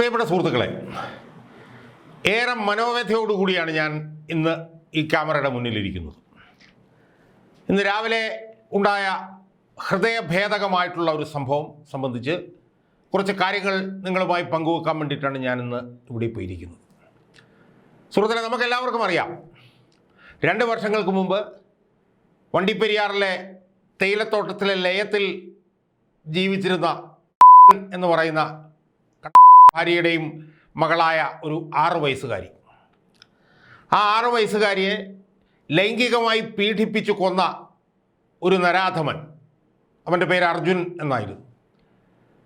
പ്രിയപ്പെട്ട സുഹൃത്തുക്കളെ ഏറെ മനോവ്യഥയോടുകൂടിയാണ് ഞാൻ ഇന്ന് ഈ ക്യാമറയുടെ മുന്നിലിരിക്കുന്നത് ഇന്ന് രാവിലെ ഉണ്ടായ ഹൃദയഭേദകമായിട്ടുള്ള ഒരു സംഭവം സംബന്ധിച്ച് കുറച്ച് കാര്യങ്ങൾ നിങ്ങളുമായി പങ്കുവെക്കാൻ വേണ്ടിയിട്ടാണ് ഞാൻ ഇന്ന് ഇവിടെ പോയിരിക്കുന്നത്. സുഹൃത്തുക്കളെ നമുക്കെല്ലാവർക്കും അറിയാം രണ്ട് വർഷങ്ങൾക്ക് മുമ്പ് വണ്ടിപ്പെരിയാറിലെ തേയിലത്തോട്ടത്തിലെ ലയത്തിൽ ജീവിച്ചിരുന്ന എന്ന് പറയുന്ന ഭാര്യയുടെയും മകളായ ഒരു ആറ് വയസ്സുകാരി. ആ ആറ് വയസ്സുകാരിയെ ലൈംഗികമായി പീഡിപ്പിച്ചു കൊന്ന ഒരു നരാധമൻ. അവന്റെ പേര് അർജുൻ എന്നായിരുന്നു.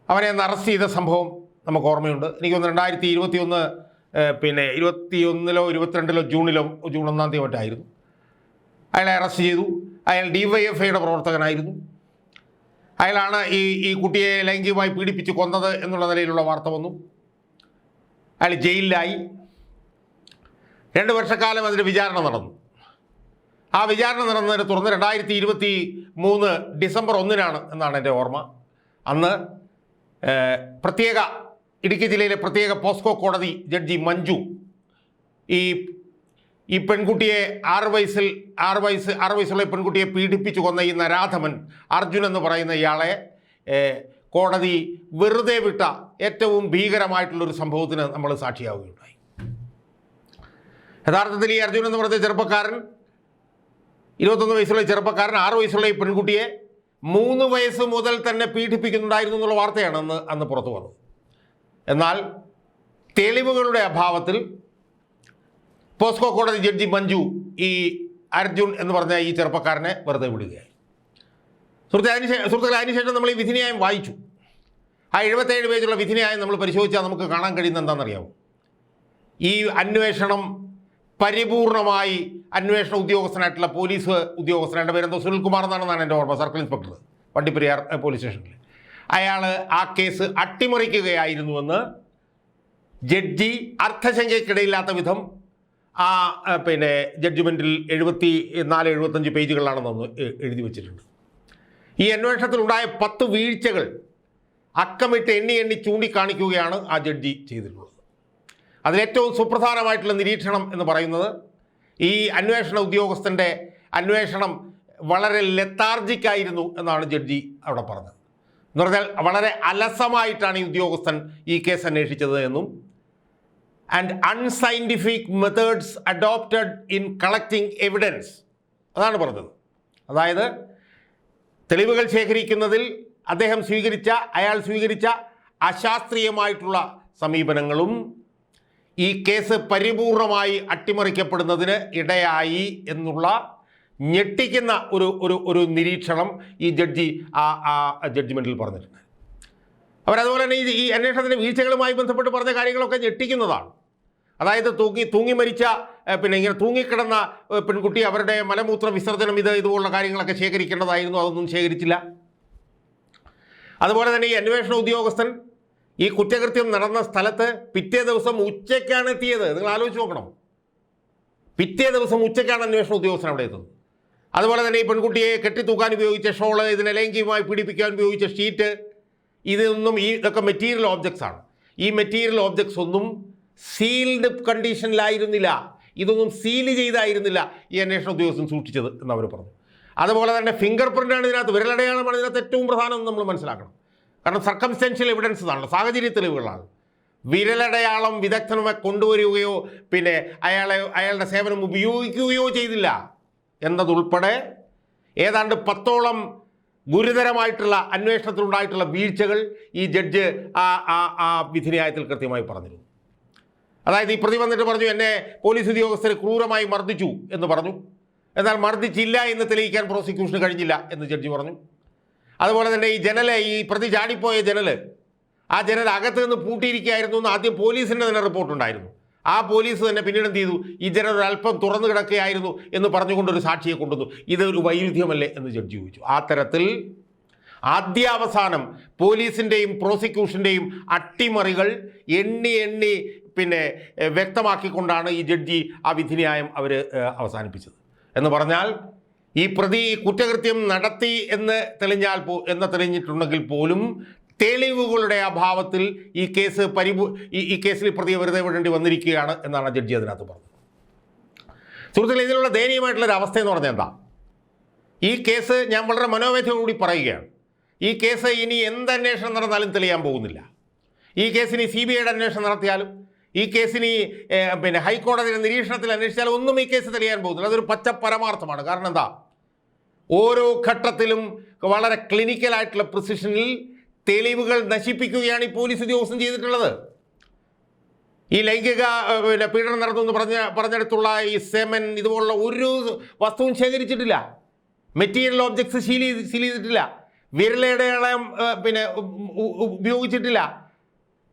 അവനെ അറസ്റ്റ് ചെയ്ത സംഭവം നമുക്ക് ഓർമ്മയുണ്ട്. എനിക്ക് തോന്നുന്നു രണ്ടായിരത്തി ഇരുപത്തി ഒന്ന് പിന്നെ ഇരുപത്തി ഒന്നിലോ ഇരുപത്തിരണ്ടിലോ ജൂണിലോ ജൂൺ ഒന്നാം തീയതി മറ്റായിരുന്നു. അയാളെ അറസ്റ്റ് ചെയ്തു. അയാൾ ഡി വൈ എഫ് ഐയുടെ പ്രവർത്തകനായിരുന്നു. അയാളാണ് ഈ ഈ കുട്ടിയെ ലൈംഗികമായി പീഡിപ്പിച്ച് കൊന്നത് എന്നുള്ള നിലയിലുള്ള വാർത്ത വന്നു. അയാൾ ജയിലിലായി. രണ്ട് വർഷക്കാലം അതിന്റെ വിചാരണ നടന്നു. ആ വിചാരണ നടന്നതിനെ തുടർന്ന് രണ്ടായിരത്തി ഇരുപത്തി മൂന്ന് ഡിസംബർ ഒന്നിനാണ് എന്നാണ് എന്റെ ഓർമ്മ. അന്ന് പ്രത്യേക ഇടുക്കി ജില്ലയിലെ പ്രത്യേക പോസ്കോ കോടതി ജഡ്ജി മഞ്ജു ഈ ഈ പെൺകുട്ടിയെ ആറ് വയസ്സിൽ ആറ് വയസ്സ് ആറ് വയസ്സുള്ള പെൺകുട്ടിയെ പീഡിപ്പിച്ചു കൊന്ന ഈ നരാധമൻ അർജുൻ എന്ന് പറയുന്ന ഇയാളെ കോടതി വെറുതെ വിട്ട ഏറ്റവും ഭീകരമായിട്ടുള്ളൊരു സംഭവത്തിന് നമ്മൾ സാക്ഷിയാവുകയുണ്ടായി. യഥാർത്ഥത്തിൽ ഈ അർജുൻ എന്ന് പറഞ്ഞ ചെറുപ്പക്കാരൻ ഇരുപത്തൊന്ന് വയസ്സുള്ള ചെറുപ്പക്കാരൻ ആറ് വയസ്സുള്ള ഈ പെൺകുട്ടിയെ മൂന്ന് വയസ്സ് മുതൽ തന്നെ പീഡിപ്പിക്കുന്നുണ്ടായിരുന്നു എന്നുള്ള വാർത്തയാണ് അന്ന് അന്ന് പുറത്തു വന്നത്. എന്നാൽ തെളിവുകളുടെ അഭാവത്തിൽ പോസ്കോ കോടതി ജഡ്ജി മഞ്ജു ഈ അർജുൻ എന്ന് പറഞ്ഞ ഈ ചെറുപ്പക്കാരനെ വെറുതെ വിടുകയായി. സുഹൃത്തെ അതിനുശേഷം സുഹൃത്തുക്കളെ അതിനുശേഷം നമ്മൾ ഈ വിധിന്യായം വായിച്ചു. ആ എഴുപത്തേഴ് പേജുള്ള വിധിന്യായം നമ്മൾ പരിശോധിച്ചാൽ നമുക്ക് കാണാൻ കഴിയുന്ന എന്താണെന്നറിയാമോ ഈ അന്വേഷണം പരിപൂർണമായി അന്വേഷണ ഉദ്യോഗസ്ഥനായിട്ടുള്ള പോലീസ് ഉദ്യോഗസ്ഥനായിട്ട് പേരെന്തോ സുനിൽകുമാർ എന്നാണെന്നാണ് എന്റെ ഓർമ്മ സർക്കിൾ ഇൻസ്പെക്ടർ വണ്ടിപ്പെരിയാർ പോലീസ് സ്റ്റേഷനിൽ. അയാൾ ആ കേസ് അട്ടിമറിക്കുകയായിരുന്നുവെന്ന് ജഡ്ജി അർത്ഥശങ്കയ്ക്കിടയില്ലാത്ത വിധം ആ പിന്നെ ജഡ്ജ്മെന്റിൽ എഴുപത്തി നാല് എഴുപത്തഞ്ച് പേജുകളിലാണെന്ന് എഴുതി വച്ചിട്ടുണ്ട്. ഈ അന്വേഷണത്തിൽ അന്വേഷണത്തിലുണ്ടായ പത്ത് വീഴ്ചകൾ അക്കമിട്ട് എണ്ണി എണ്ണി ചൂണ്ടിക്കാണിക്കുകയാണ് ആ ജഡ്ജി ചെയ്തിട്ടുള്ളത്. അതിലേറ്റവും സുപ്രധാനമായിട്ടുള്ള നിരീക്ഷണം എന്ന് പറയുന്നത് ഈ അന്വേഷണ ഉദ്യോഗസ്ഥന്റെ അന്വേഷണം വളരെ ലെത്താർജിക്കായിരുന്നു എന്നാണ് ജഡ്ജി അവിടെ പറഞ്ഞത്. എന്ന് പറഞ്ഞാൽ വളരെ അലസമായിട്ടാണ് ഈ ഉദ്യോഗസ്ഥൻ ഈ കേസ് അന്വേഷിച്ചത് എന്നും and unscientific methods adopted in collecting evidence അതാണ് പറഞ്ഞത്. അതായത് തെളിവുകൾ ശേഖരിക്കുന്നതിൽ അദ്ദേഹം സ്വീകരിച്ച അയാൾ സ്വീകരിച്ച അശാസ്ത്രീയമായിട്ടുള്ള സമീപനങ്ങളും ഈ കേസ് പരിപൂർണമായി അട്ടിമറിക്കപ്പെടുന്നതിന് ഇടയായി എന്നുള്ള ഞെട്ടിക്കുന്ന ഒരു ഒരു ഒരു നിരീക്ഷണം ഈ ജഡ്ജി ആ ആ ജഡ്ജ്മെന്റിൽ പറഞ്ഞിട്ടുണ്ട്. അവരതുപോലെ തന്നെ ഈ അന്വേഷണത്തിന്റെ വീഴ്ചകളുമായി ബന്ധപ്പെട്ട് പറഞ്ഞ കാര്യങ്ങളൊക്കെ ഞെട്ടിക്കുന്നതാണ്. അതായത് തൂങ്ങി തൂങ്ങി മരിച്ച പിന്നെ ഇങ്ങനെ തൂങ്ങിക്കിടന്ന പെൺകുട്ടി അവരുടെ മലമൂത്ര വിസർജനം ഇത് ഇതുപോലുള്ള കാര്യങ്ങളൊക്കെ ശേഖരിക്കേണ്ടതായിരുന്നു അതൊന്നും ശേഖരിച്ചില്ല. അതുപോലെ തന്നെ ഈ അന്വേഷണ ഉദ്യോഗസ്ഥൻ ഈ കുറ്റകൃത്യം നടന്ന സ്ഥലത്ത് പിറ്റേ ദിവസം ഉച്ചയ്ക്കാണ് എത്തിയത്. നിങ്ങൾ ആലോചിച്ച് നോക്കണം. പിറ്റേ ദിവസം ഉച്ചയ്ക്കാണ് അന്വേഷണ ഉദ്യോഗസ്ഥൻ അവിടെ എത്തുന്നത്. അതുപോലെ തന്നെ ഈ പെൺകുട്ടിയെ കെട്ടിത്തൂക്കാൻ ഉപയോഗിച്ച ഷോൾ ഇതിനെ ലൈംഗികമായി പീഡിപ്പിക്കാൻ ഉപയോഗിച്ച ഷീറ്റ് ഇതൊന്നും ഈ ഇതൊക്കെ മെറ്റീരിയൽ ഓബ്ജക്ട്സ് ആണ്. ഈ മെറ്റീരിയൽ ഓബ്ജക്ട്സ് ഒന്നും സീൽഡ് കണ്ടീഷനിലായിരുന്നില്ല. ഇതൊന്നും സീൽ ചെയ്തായിരുന്നില്ല ഈ അന്വേഷണ ഉദ്യോഗസ്ഥൻ സൂക്ഷിച്ചത് എന്ന് അവർ പറഞ്ഞു. അതുപോലെ തന്നെ ഫിംഗർ പ്രിന്റാണ് ഇതിനകത്ത് വിരലടയാളമാണ് ഇതിനകത്ത് ഏറ്റവും പ്രധാനം എന്ന് നമ്മൾ മനസ്സിലാക്കണം. കാരണം സർക്കംസ്റ്റൻഷ്യൽ എവിഡൻസ് ആണല്ലോ സാഹചര്യ തെളിവുകളാണ്. വിരലടയാളം വിദഗ്ധനുമായി കൊണ്ടുവരികയോ പിന്നെ അയാളെ അയാളുടെ സേവനം ഉപയോഗിക്കുകയോ ചെയ്തില്ല എന്നതുൾപ്പെടെ ഏതാണ്ട് പത്തോളം ഗുരുതരമായിട്ടുള്ള അന്വേഷണത്തിലുണ്ടായിട്ടുള്ള വീഴ്ചകൾ ഈ ജഡ്ജ് ആ ആ വിധിന്യായത്തിൽ കൃത്യമായി പറഞ്ഞിരുന്നു. അതായത് ഈ പ്രതി വന്നിട്ട് പറഞ്ഞു എന്നെ പോലീസ് ഉദ്യോഗസ്ഥർ ക്രൂരമായി മർദ്ദിച്ചു എന്ന് പറഞ്ഞു. എന്നാൽ മർദ്ദിച്ചില്ല എന്ന് തെളിയിക്കാൻ പ്രോസിക്യൂഷന് കഴിഞ്ഞില്ല എന്ന് ജഡ്ജി പറഞ്ഞു. അതുപോലെ തന്നെ ഈ ജനൽ ഈ പ്രതി ചാടിപ്പോയ ജനൽ ആ ജനൽ അകത്ത് നിന്ന് പൂട്ടിയിരിക്കുകയായിരുന്നു എന്ന് ആദ്യം പോലീസിന്റെ തന്നെ റിപ്പോർട്ടുണ്ടായിരുന്നു ആ പോലീസ് തന്നെ പിന്നീട് എന്ത് ചെയ്തു? ഈ ജനൽ അല്പം തുറന്നു കിടക്കുകയായിരുന്നു എന്ന് പറഞ്ഞുകൊണ്ടൊരു സാക്ഷിയെ കൊണ്ടുവന്നു. ഇതൊരു വൈരുദ്ധ്യമല്ലേ എന്ന് ജഡ്ജി ചോദിച്ചു. ആ തരത്തിൽ ആദ്യാവസാനം പോലീസിന്റെയും പ്രോസിക്യൂഷന്റെയും അട്ടിമറികൾ എണ്ണി എണ്ണി പിന്നെ വ്യക്തമാക്കിക്കൊണ്ടാണ് ഈ ജഡ്ജി ആ വിധിന്യായം അവർ അവസാനിപ്പിച്ചത്. എന്ന് പറഞ്ഞാൽ ഈ പ്രതി കുറ്റകൃത്യം നടത്തി എന്ന് തെളിഞ്ഞാൽ പോ എന്ന് തെളിഞ്ഞിട്ടുണ്ടെങ്കിൽ പോലും തെളിവുകളുടെ അഭാവത്തിൽ ഈ കേസ് പരിപൂ ഈ കേസിൽ പ്രതിയെ വെറുതെ വിടേണ്ടി വന്നിരിക്കുകയാണ് എന്നാണ് ജഡ്ജി അതിനകത്ത് പറഞ്ഞത്. സുഹൃത്തുക്കളെ ഇതിലുള്ള ദയനീയമായിട്ടുള്ളൊരു അവസ്ഥ എന്ന് പറഞ്ഞാൽ എന്താ? ഈ കേസ് ഞാൻ വളരെ മനോവേദനയോടുകൂടി പറയുകയാണ്. ഈ കേസ് ഇനി എന്ത് അന്വേഷണം നടന്നാലും തെളിയാൻ പോകുന്നില്ല. ഈ കേസിന് സി ബി ഐയുടെ അന്വേഷണം നടത്തിയാലും ഈ കേസിന് ഈ പിന്നെ ഹൈക്കോടതിയുടെ നിരീക്ഷണത്തിൽ അന്വേഷിച്ചാൽ ഒന്നും ഈ കേസ് തെളിയാൻ പോകുന്നില്ല. അതൊരു പച്ച പരമാർത്ഥമാണ് കാരണം എന്താ? ഓരോ ഘട്ടത്തിലും വളരെ ക്ലിനിക്കലായിട്ടുള്ള പ്രിസിഷനിൽ തെളിവുകൾ നശിപ്പിക്കുകയാണ് ഈ പോലീസ് ഉദ്യോഗസ്ഥൻ ചെയ്തിട്ടുള്ളത്. ഈ ലൈംഗിക പിന്നെ പീഡനം നടത്തുമെന്ന് പറഞ്ഞ പറഞ്ഞെടുത്തുള്ള ഈ സെമൻ ഇതുപോലുള്ള ഒരു വസ്തുവും ശേഖരിച്ചിട്ടില്ല. മെറ്റീരിയൽ ഓബ്ജക്ട്സ് സീൽ ചെയ്ത് സീൽ ചെയ്തിട്ടില്ല. വിരലടയാളം പിന്നെ ഉപയോഗിച്ചിട്ടില്ല.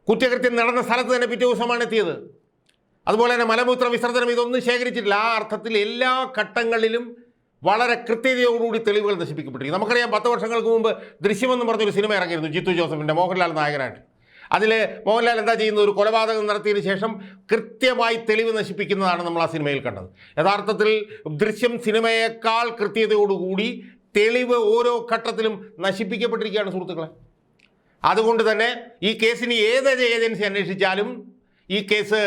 കുറ്റകൃത്യം നടന്ന സ്ഥലത്ത് തന്നെ പിറ്റേ ദിവസമാണ് എത്തിയത്. അതുപോലെ തന്നെ മലമൂത്ര വിസർജനം ഇതൊന്നും ശേഖരിച്ചിട്ടില്ല. ആ അർത്ഥത്തിൽ എല്ലാ ഘട്ടങ്ങളിലും വളരെ കൃത്യതയോടുകൂടി തെളിവുകൾ നശിപ്പിക്കപ്പെട്ടിരിക്കും നമുക്കറിയാം പത്ത് വർഷങ്ങൾക്ക് മുമ്പ് ദൃശ്യമെന്ന് പറഞ്ഞൊരു സിനിമ ഇറങ്ങിയിരുന്നു ജിത്തു ജോസഫിന്റെ മോഹൻലാൽ നായകനായിട്ട്. അതിൽ മോഹൻലാൽ എന്താ ചെയ്യുന്നത്? ഒരു കൊലപാതകം നടത്തിയതിന് ശേഷം കൃത്യമായി തെളിവ് നശിപ്പിക്കുന്നതാണ് നമ്മൾ ആ സിനിമയിൽ കണ്ടത്. യഥാർത്ഥത്തിൽ ദൃശ്യം സിനിമയേക്കാൾ കൃത്യതയോടുകൂടി തെളിവ് ഓരോ ഘട്ടത്തിലും നശിപ്പിക്കപ്പെട്ടിരിക്കുകയാണ് സുഹൃത്തുക്കളെ. അതുകൊണ്ട് തന്നെ ഈ കേസിന് ഏത് ഏജൻസി അന്വേഷിച്ചാലും ഈ കേസ്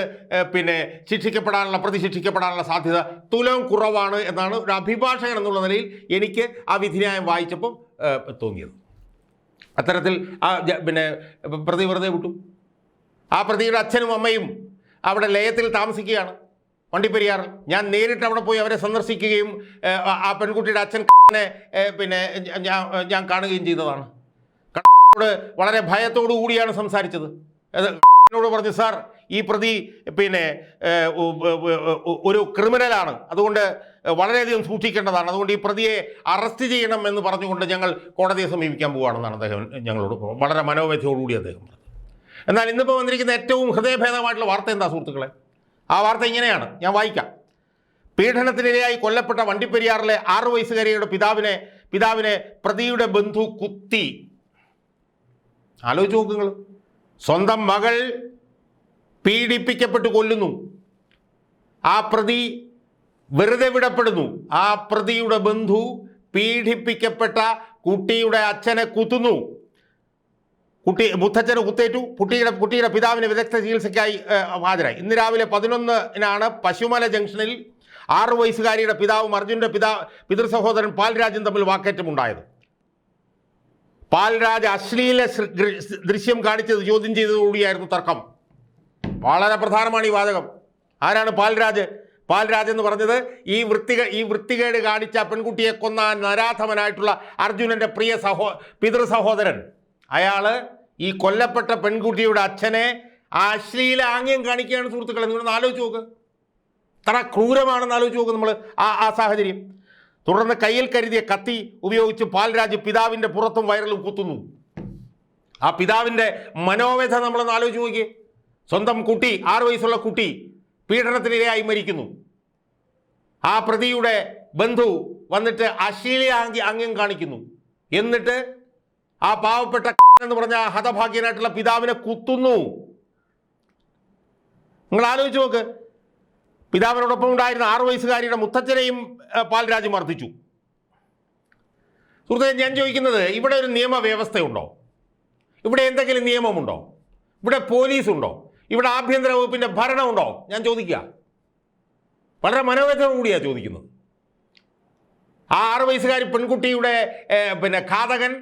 പിന്നെ ശിക്ഷിക്കപ്പെടാനുള്ള പ്രതിശിക്ഷിക്കപ്പെടാനുള്ള സാധ്യത തുലം കുറവാണ് എന്നാണ് ഒരു അഭിഭാഷകൻ എന്നുള്ള നിലയിൽ എനിക്ക് ആ വിധിന്യായം വായിച്ചപ്പോൾ തോന്നിയത്. അത്തരത്തിൽ ആ പിന്നെ പ്രതി വെറുതെ വിട്ടു. ആ പ്രതിയുടെ അച്ഛനും അമ്മയും അവിടെ ലയത്തിൽ താമസിക്കുകയാണ് വണ്ടിപ്പെരിയാർ ഞാൻ നേരിട്ട് അവിടെ പോയി അവരെ സന്ദർശിക്കുകയും ആ- പെൺകുട്ടിയുടെ അച്ഛനെ പിന്നെ ഞാൻ കാണുകയും ചെയ്തതാണ്. വളരെ ഭയത്തോടു കൂടിയാണ് സംസാരിച്ചത്. എന്നോട് പറഞ്ഞു സാർ ഈ പ്രതി പിന്നെ ഒരു ക്രിമിനലാണ്. അതുകൊണ്ട് വളരെയധികം സൂക്ഷിക്കേണ്ടതാണ്. അതുകൊണ്ട് ഈ പ്രതിയെ അറസ്റ്റ് ചെയ്യണം എന്ന് പറഞ്ഞുകൊണ്ട് ഞങ്ങൾ കോടതിയെ സമീപിക്കാൻ പോവുകയാണെന്നാണ് അദ്ദേഹം ഞങ്ങളോട് വളരെ മനോവ്യഥയോടുകൂടി അദ്ദേഹം പറഞ്ഞത് എന്നാൽ ഇന്നിപ്പോൾ വന്നിരിക്കുന്ന ഏറ്റവും ഹൃദയഭേദമായിട്ടുള്ള വാർത്ത എന്താ സുഹൃത്തുക്കളെ? ആ വാർത്ത ഇങ്ങനെയാണ്. ഞാൻ വായിക്കാം. പീഡനത്തിനിരയായി കൊല്ലപ്പെട്ട വണ്ടിപ്പെരിയാറിലെ ആറു വയസ്സുകാരിയുടെ പിതാവിനെ പിതാവിനെ പ്രതിയുടെ ബന്ധു കുത്തി ആലോചിച്ച് നോക്കുക സ്വന്തം മകൾ പീഡിപ്പിക്കപ്പെട്ട് കൊല്ലുന്നു. ആ പ്രതി വെറുതെ വിടപ്പെടുന്നു. ആ പ്രതിയുടെ ബന്ധു പീഡിപ്പിക്കപ്പെട്ട കുട്ടിയുടെ അച്ഛനെ കുത്തുന്നു. കുട്ടി മുത്തച്ഛന് കുത്തേറ്റു. കുട്ടിയുടെ കുട്ടിയുടെ പിതാവിന് വിദഗ്ധ ചികിത്സയ്ക്കായി ഹാജരായി. ഇന്ന് രാവിലെ പതിനൊന്നിനാണ് പശുമല ജംഗ്ഷനിൽ ആറു വയസ്സുകാരിയുടെ പിതാവും അർജുന്റെ പിതാ പിതൃസഹോദരൻ പാൽരാജും തമ്മിൽ വാക്കേറ്റമുണ്ടായത്. പാൽരാജ് അശ്ലീല ദൃശ്യം കാണിച്ചത് ചോദ്യം ചെയ്തതുകൂടിയായിരുന്നു തർക്കം. വളരെ പ്രധാനമാണ് ഈ വാചകം. ആരാണ് പാൽരാജ്? പാൽരാജ് എന്ന് പറഞ്ഞത് ഈ വൃത്തിക ഈ വൃത്തികേട് കാണിച്ച പെൺകുട്ടിയെ കൊന്ന നരാധമനായിട്ടുള്ള അർജുനന്റെ പ്രിയ സഹോ പിതൃ സഹോദരൻ. അയാൾ ഈ കൊല്ലപ്പെട്ട പെൺകുട്ടിയുടെ അച്ഛനെ അശ്ലീല ആംഗ്യം കാണിക്കുകയാണ് സുഹൃത്തുക്കളെ. നിങ്ങളൊന്ന് ആലോചിച്ച് നോക്ക്. ഇത്ര ക്രൂരമാണെന്ന് ആലോചിച്ച് നോക്ക് നമ്മൾ ആ ആ സാഹചര്യം. തുടർന്ന് കയ്യിൽ കരുതിയ കത്തി ഉപയോഗിച്ച് പാൽരാജ് പിതാവിന്റെ പുറത്തും വയറിലും കുത്തുന്നു. ആ പിതാവിന്റെ മനോവ്യഥ നമ്മളൊന്ന് ആലോചിച്ച് നോക്കിയേ. സ്വന്തം കുട്ടി ആറ് വയസ്സുള്ള കുട്ടി പീഡനത്തിനിരയായി മരിക്കുന്നു. ആ പ്രതിയുടെ ബന്ധു വന്നിട്ട് അശ്ലീല ആംഗ്യ ആംഗ്യം കാണിക്കുന്നു. എന്നിട്ട് ആ പാവപ്പെട്ട എന്ന് പറഞ്ഞ ഹതഭാഗ്യനായിട്ടുള്ള പിതാവിനെ കുത്തുന്നു. നിങ്ങൾ ആലോചിച്ച് നോക്ക്. പിതാവിനോടൊപ്പം ഉണ്ടായിരുന്ന ആറു വയസ്സുകാരിയുടെ മുത്തച്ഛനെയും പാൽരാജ് മർദ്ദിച്ചു. സുഹൃത്തെ ഞാൻ ചോദിക്കുന്നത് ഇവിടെ ഒരു നിയമവ്യവസ്ഥയുണ്ടോ? ഇവിടെ എന്തെങ്കിലും നിയമമുണ്ടോ? ഇവിടെ പോലീസ് ഉണ്ടോ ഇവിടെ ആഭ്യന്തര വകുപ്പിന്റെ ഭരണമുണ്ടോ? ഞാൻ ചോദിക്കുക. വളരെ മനോവേദന കൂടിയാണ് ചോദിക്കുന്നത്. ആ ആറു വയസ്സുകാരി പെൺകുട്ടിയുടെ പിന്നെ ഘാതകൻ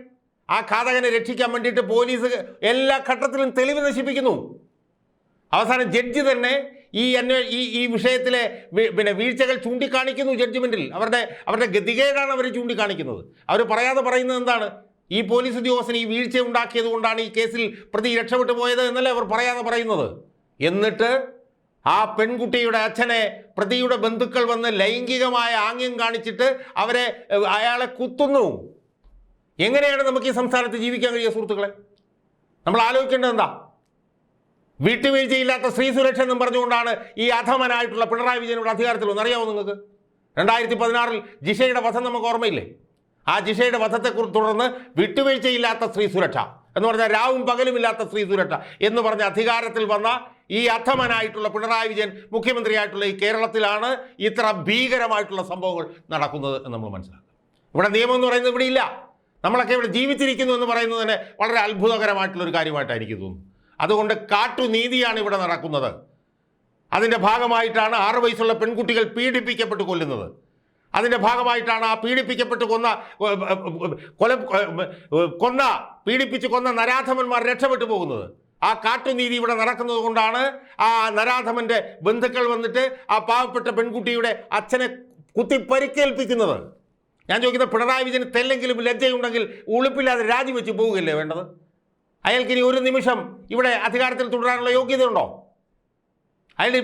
ആ ഘാതകനെ രക്ഷിക്കാൻ വേണ്ടിയിട്ട് പോലീസ് എല്ലാ ഘട്ടത്തിലും തെളിവ് നശിപ്പിക്കുന്നു. അവസാനം ജഡ്ജി തന്നെ ഈ അന്വേ ഈ ഈ വിഷയത്തിലെ പിന്നെ വീഴ്ചകൾ ചൂണ്ടിക്കാണിക്കുന്നു ജഡ്ജ്മെന്റിൽ അവരുടെ അവരുടെ ഗതികേടാണ് അവർ ചൂണ്ടിക്കാണിക്കുന്നത്. അവർ പറയാതെ പറയുന്നത് എന്താണ്? ഈ പോലീസ് ഉദ്യോഗസ്ഥൻ ഈ വീഴ്ച ഉണ്ടാക്കിയത് കൊണ്ടാണ് ഈ കേസിൽ പ്രതി രക്ഷപ്പെട്ടു പോയത് എന്നല്ലേ അവർ പറയാതെ പറയുന്നത്? എന്നിട്ട് ആ പെൺകുട്ടിയുടെ അച്ഛനെ പ്രതിയുടെ ബന്ധുക്കൾ വന്ന് ലൈംഗികമായ ആംഗ്യം കാണിച്ചിട്ട് അവരെ അയാളെ കുത്തുന്നു. എങ്ങനെയാണ് നമുക്ക് ഈ സംസ്ഥാനത്ത് ജീവിക്കാൻ കഴിയുക സുഹൃത്തുക്കളെ? നമ്മൾ ആലോചിക്കേണ്ടത് എന്താ? വീട്ടുവീഴ്ചയില്ലാത്ത സ്ത്രീ സുരക്ഷ എന്നും പറഞ്ഞുകൊണ്ടാണ് ഈ അധമനായിട്ടുള്ള പിണറായി വിജയൻ അധികാരത്തിൽ വന്നത് അറിയാമോ നിങ്ങൾക്ക്? രണ്ടായിരത്തി പതിനാറിൽ ജിഷയുടെ വധം നമുക്ക് ഓർമ്മയില്ലേ? ആ ജിഷയുടെ വധത്തെ തുടർന്ന് വിട്ടുവീഴ്ചയില്ലാത്ത സ്ത്രീ സുരക്ഷ എന്ന് പറഞ്ഞാൽ രാവും പകലും ഇല്ലാത്ത സ്ത്രീ സുരക്ഷ എന്ന് പറഞ്ഞ അധികാരത്തിൽ വന്ന ഈ അധമനായിട്ടുള്ള പിണറായി വിജയൻ മുഖ്യമന്ത്രിയായിട്ടുള്ള ഈ കേരളത്തിലാണ് ഇത്ര ഭീകരമായിട്ടുള്ള സംഭവങ്ങൾ നടക്കുന്നത് എന്ന് നമ്മൾ മനസ്സിലാക്കുക. ഇവിടെ നിയമം എന്ന് പറയുന്നത് ഇവിടെ ഇല്ല. നമ്മളൊക്കെ ഇവിടെ ജീവിച്ചിരിക്കുന്നു എന്ന് പറയുന്നത് തന്നെ വളരെ അത്ഭുതകരമായിട്ടുള്ള ഒരു കാര്യമായിട്ടാണ് എനിക്ക് തോന്നുന്നു അതുകൊണ്ട് കാട്ടുനീതിയാണ് ഇവിടെ നടക്കുന്നത്. അതിന്റെ ഭാഗമായിട്ടാണ് ആറു വയസ്സുള്ള പെൺകുട്ടികൾ പീഡിപ്പിക്കപ്പെട്ട് കൊല്ലുന്നത്. അതിന്റെ ഭാഗമായിട്ടാണ് ആ പീഡിപ്പിക്കപ്പെട്ട് കൊന്ന കൊല കൊന്ന പീഡിപ്പിച്ച് കൊന്ന നരാധമന്മാർ രക്ഷപ്പെട്ടു പോകുന്നത്. ആ കാട്ടുനീതി ഇവിടെ നടക്കുന്നത് കൊണ്ടാണ് ആ നരാധമന്റെ ബന്ധുക്കൾ വന്നിട്ട് ആ പാവപ്പെട്ട പെൺകുട്ടിയുടെ അച്ഛനെ കുത്തി പരിക്കേൽപ്പിക്കുന്നത് ഞാൻ ചോദിക്കുന്നത് പിണറായി വിജയന് തെല്ലെങ്കിലും ലജ്ജയുണ്ടെങ്കിൽ ഉളുപ്പില്ലാതെ രാജിവെച്ച് പോവുകയല്ലേ വേണ്ടത്? അയാൾക്ക് ഇനി ഒരു നിമിഷം ഇവിടെ അധികാരത്തിൽ തുടരാനുള്ള യോഗ്യതയുണ്ടോ? അയാൾ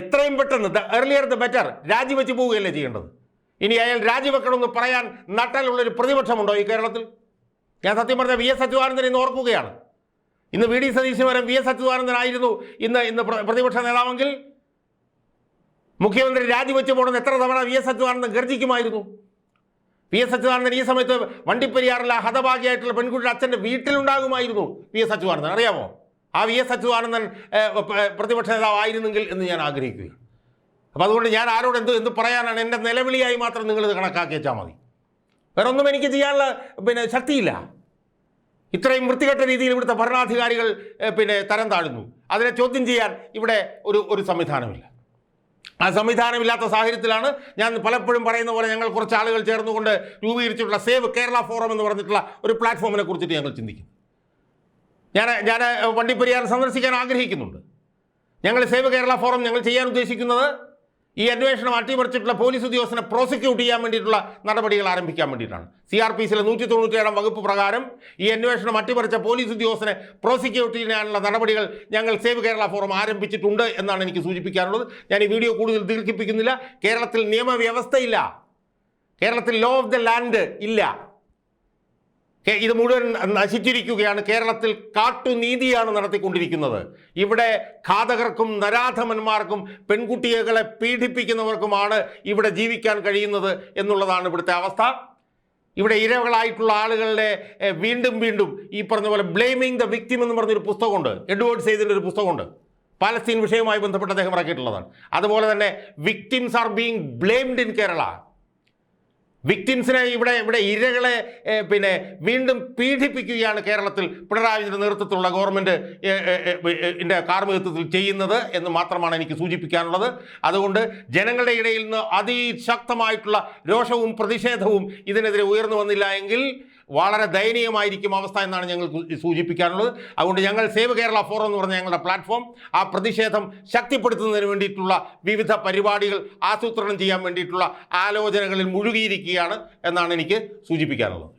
എത്രയും പെട്ടെന്ന് ദ എർലിയർ ദ ബെറ്റർ രാജിവെച്ച് പോവുകയല്ലേ ചെയ്യേണ്ടത്? ഇനി അയാൾ രാജിവെക്കണമെന്ന് പറയാൻ നട്ടാലുള്ളൊരു പ്രതിപക്ഷമുണ്ടോ ഈ കേരളത്തിൽ? ഞാൻ സത്യം പറഞ്ഞാൽ വി എസ് അച്യുതാനന്ദൻ ഇന്ന് ഓർക്കുകയാണ്. ഇന്ന് വി ഡി സതീശൻ വരെ വി എസ് അച്യുതാനന്ദനായിരുന്നു ഇന്ന് ഇന്ന് പ്രതിപക്ഷ നേതാവെങ്കിൽ. മുഖ്യമന്ത്രി രാജിവെച്ച് പോകണമെന്ന് എത്ര തവണ വി എസ് അച്യുതാനന്ദൻ ഗർജിക്കുമായിരുന്നു? വി എസ് അച്യുതാനന്ദൻ ഈ സമയത്ത് വണ്ടിപ്പെരിയാറിലെ ഹതഭാഗിയായിട്ടുള്ള പെൺകുട്ടിയുടെ അച്ഛന്റെ വീട്ടിലുണ്ടാകുമായിരുന്നു പി എസ് അച്യുതാനന്ദൻ. അറിയാമോ? ആ വി എസ് അച്യുതാനന്ദൻ പ്രതിപക്ഷ നേതാവായിരുന്നെങ്കിൽ എന്ന് ഞാൻ ആഗ്രഹിക്കുകയാണ്. അപ്പോൾ അതുകൊണ്ട് ഞാൻ ആരോട് എന്ത് എന്ത് പറയാനാണ്? എന്റെ നിലവിളിയായി മാത്രം നിങ്ങളിത് കണക്കാക്കി വെച്ചാൽ മതി. വേറെ ഒന്നും എനിക്ക് ചെയ്യാനുള്ള പിന്നെ ശക്തിയില്ല. ഇത്രയും വൃത്തികെട്ട രീതിയിൽ ഇവിടുത്തെ ഭരണാധികാരികൾ പിന്നെ തരം താഴുന്നു. അതിനെ ചോദ്യം ചെയ്യാൻ ഇവിടെ ഒരു ഒരു സംവിധാനമില്ല. ആ സംവിധാനമില്ലാത്ത സാഹചര്യത്തിലാണ് ഞാൻ പലപ്പോഴും പറയുന്ന പോലെ ഞങ്ങൾ കുറച്ച് ആളുകൾ ചേർന്നുകൊണ്ട് രൂപീകരിച്ചിട്ടുള്ള സേവ് കേരള ഫോറം എന്ന് പറഞ്ഞിട്ടുള്ള ഒരു പ്ലാറ്റ്ഫോമിനെ കുറിച്ചിട്ട് ഞങ്ങൾ ചിന്തിക്കും ഞാൻ ഞാൻ വണ്ടിപ്പെരിയാർ സന്ദർശിക്കാൻ ആഗ്രഹിക്കുന്നുണ്ട്. ഞങ്ങൾ സേവ് കേരള ഫോറം ഞങ്ങൾ ചെയ്യാൻ ഉദ്ദേശിക്കുന്നത് ഈ അന്വേഷണം അട്ടിമറിച്ചിട്ടുള്ള പോലീസ് ഉദ്യോഗസ്ഥനെ പ്രോസിക്യൂട്ട് ചെയ്യാൻ വേണ്ടിയിട്ടുള്ള നടപടികൾ ആരംഭിക്കാൻ വേണ്ടിയിട്ടാണ്. സി ആർ പി സിയിലെ നൂറ്റി തൊണ്ണൂറ്റേഴാം വകുപ്പ് പ്രകാരം ഈ അന്വേഷണം അട്ടിമറിച്ച പോലീസ് ഉദ്യോഗസ്ഥനെ പ്രോസിക്യൂട്ട് ചെയ്യാനുള്ള നടപടികൾ ഞങ്ങൾ സേവ് കേരള ഫോറം ആരംഭിച്ചിട്ടുണ്ട് എന്നാണ് എനിക്ക് സൂചിപ്പിക്കാനുള്ളത്. ഞാൻ ഈ വീഡിയോ കൂടുതൽ ദീർഘിപ്പിക്കുന്നില്ല. കേരളത്തിൽ നിയമവ്യവസ്ഥയില്ല. കേരളത്തിൽ ലോ ഓഫ് ദ ലാൻഡ് ഇല്ല. ഇത് മുഴുവൻ നശിച്ചിരിക്കുകയാണ്. കേരളത്തിൽ കാട്ടുനീതിയാണ് നടത്തിക്കൊണ്ടിരിക്കുന്നത്. ഇവിടെ ഘാതകർക്കും നരാധമന്മാർക്കും പെൺകുട്ടികളെ പീഡിപ്പിക്കുന്നവർക്കുമാണ് ഇവിടെ ജീവിക്കാൻ കഴിയുന്നത് എന്നുള്ളതാണ് ഇവിടുത്തെ അവസ്ഥ. ഇവിടെ ഇരകളായിട്ടുള്ള ആളുകളുടെ വീണ്ടും വീണ്ടും ഈ പറഞ്ഞ പോലെ ബ്ലെയിമിങ് ദ വിക്ടിം എന്ന് പറഞ്ഞൊരു പുസ്തകമുണ്ട്. എഡ്വേർഡ് സെയ്തിന്റെ ഒരു പുസ്തകമുണ്ട്. പലസ്തീൻ വിഷയവുമായി ബന്ധപ്പെട്ട് അദ്ദേഹം ഇറക്കിയിട്ടുള്ളതാണ്. അതുപോലെ തന്നെ victims are being blamed in Kerala വിക്ടിംസിനെ ഇവിടെ ഇവിടെ ഇരകളെ പിന്നെ വീണ്ടും പീഡിപ്പിക്കുകയാണ് കേരളത്തിൽ പിണറായി വിജയന്റെ നേതൃത്വത്തിലുള്ള ഗവൺമെന്റ് എന്റെ കാർമ്മികത്വത്തിൽ ചെയ്യുന്നത് എന്ന് മാത്രമാണ് എനിക്ക് സൂചിപ്പിക്കാനുള്ളത്. അതുകൊണ്ട് ജനങ്ങളുടെ ഇടയിൽ നിന്ന് അതിശക്തമായിട്ടുള്ള രോഷവും പ്രതിഷേധവും ഇതിനെതിരെ ഉയർന്നു വന്നില്ല എങ്കിൽ വളരെ ദയനീയമായിരിക്കും അവസ്ഥ എന്നാണ് ഞങ്ങൾ സൂചിപ്പിക്കാനുള്ളത് അതുകൊണ്ട് ഞങ്ങൾ സേവ് കേരള ഫോറം എന്ന് പറഞ്ഞ ഞങ്ങളുടെ പ്ലാറ്റ്ഫോം ആ പ്രതിഷേധം ശക്തിപ്പെടുത്തുന്നതിന് വേണ്ടിയിട്ടുള്ള വിവിധ പരിപാടികൾ ആസൂത്രണം ചെയ്യാൻ വേണ്ടിയിട്ടുള്ള ആലോചനകളിൽ മുഴുകിയിരിക്കുകയാണ് എന്നാണ് എനിക്ക് സൂചിപ്പിക്കാനുള്ളത്.